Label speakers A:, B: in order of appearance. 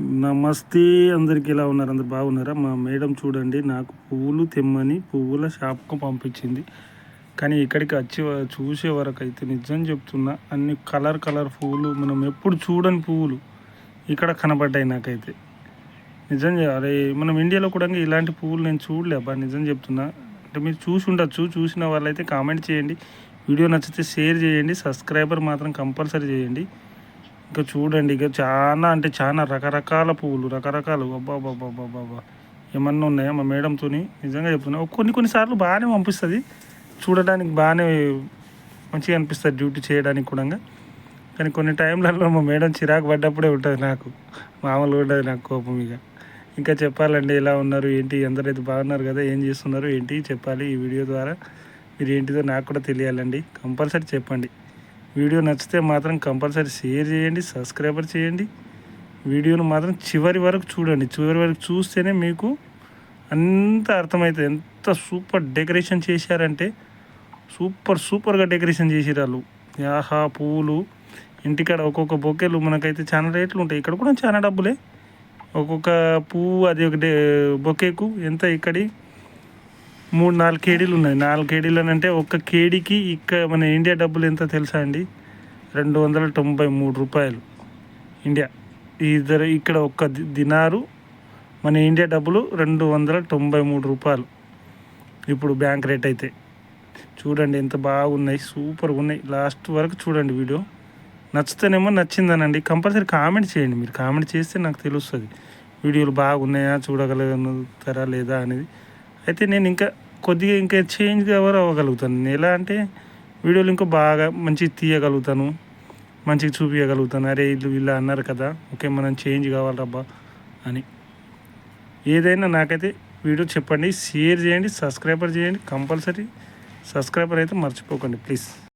A: నమస్తే అందరికి ఎలా ఉన్నారు? అందరు బాగున్నారా? మా మేడం చూడండి నాకు పువ్వులు తెమ్మని పువ్వుల షాప్కు పంపించింది. కానీ ఇక్కడికి వచ్చి చూసే వరకు అయితే నిజం చెప్తున్నా అన్ని కలర్ కలర్ పువ్వులు మనం ఎప్పుడు చూడని పువ్వులు ఇక్కడ కనబడ్డాయి నాకైతే. నిజం అరే మనం ఇండియాలో కూడా ఇలాంటి పువ్వులు నేను చూడలే అబ్బా నిజం చెప్తున్నా. అంటే మీరు చూసి ఉండొచ్చు చూసిన వాళ్ళైతే కామెంట్ చేయండి. వీడియో నచ్చితే షేర్ చేయండి సబ్స్క్రైబర్ మాత్రం కంపల్సరీ చేయండి. ఇంకా చూడండి ఇక చాలా అంటే చాలా రకరకాల పువ్వులు రకరకాలు. అబ్బా బాబా బాబా ఏమన్నా ఉన్నాయా మా మేడంతో నిజంగా చెప్తున్నా. కొన్ని కొన్నిసార్లు బాగానే పంపిస్తుంది. చూడడానికి బాగానే మంచిగా అనిపిస్తుంది డ్యూటీ చేయడానికి కూడా. కానీ కొన్ని టైంలలో మా మేడం చిరాకు పడ్డప్పుడే ఉంటుంది నాకు. మామూలుగా ఉంటుంది నాకు కోపం ఇక. ఇంకా చెప్పాలండి ఎలా ఉన్నారు ఏంటి అందరైతే బాగున్నారు కదా ఏం చేస్తున్నారు ఏంటి చెప్పాలి ఈ వీడియో ద్వారా. మీరు ఏంటిదో నాకు కూడా తెలియాలండి. కంపల్సరీ చెప్పండి. వీడియో నచ్చితే మాత్రం కంపల్సరీ షేర్ చేయండి సబ్స్క్రైబర్ చేయండి. వీడియోను మాత్రం చివరి వరకు చూడండి. చివరి వరకు చూస్తేనే మీకు అంత అర్థమవుతుంది ఎంత సూపర్ డెకరేషన్ చేశారంటే సూపర్ సూపర్గా డెకరేషన్ చేసారు వాళ్ళు యాహా పువ్వులు ఇంటికాడ ఒక్కొక్క బొకేలు మనకైతే చాలా రేట్లు ఉంటాయి. ఇక్కడ కూడా చాలా డబ్బులే. ఒక్కొక్క పువ్వు అది ఒక బొకేకు ఎంత ఇక్కడి మూడు నాలుగు కేడీలు ఉన్నాయి. నాలుగు కేడీలు అని అంటే ఒక్క కేడీకి ఇక్కడ మన ఇండియా డబ్బులు ఎంత తెలుసా అండి? రెండు వందల తొంభై మూడు రూపాయలు. ఇండియా. ఇద్దరు ఇక్కడ ఒక్క దినారు. మన ఇండియా డబ్బులు రెండు వందల తొంభై మూడు రూపాయలు. ఇప్పుడు బ్యాంక్ రేట్ అయితే. చూడండి ఎంత బాగున్నాయి. సూపర్గా ఉన్నాయి. లాస్ట్ వరకు చూడండి వీడియో. నచ్చితేనేమో నచ్చిందనండి. కంపల్సరీ కామెంట్ చేయండి మీరు. కామెంట్ చేస్తే నాకు తెలుస్తుంది. వీడియోలు బాగున్నాయా చూడగలుగుతారా లేదా అనేది. అయితే నేను ఇంకా కొద్దిగా ఇంకా చేంజ్ కవర్ అవ్వగలుగుతాను. నేను ఎలా అంటే వీడియోలు ఇంకా బాగా మంచిగా తీయగలుగుతాను. మంచిగా చూపించగలుగుతాను అరే వీళ్ళు ఇలా అన్నారు కదా ఓకే మనం చేంజ్ కావాలబ్బా అని. ఏదైనా నాకైతే వీడియో చెప్పండి షేర్ చేయండి సబ్స్క్రైబర్ చేయండి కంపల్సరీ సబ్స్క్రైబర్ అయితే మర్చిపోకండి ప్లీజ్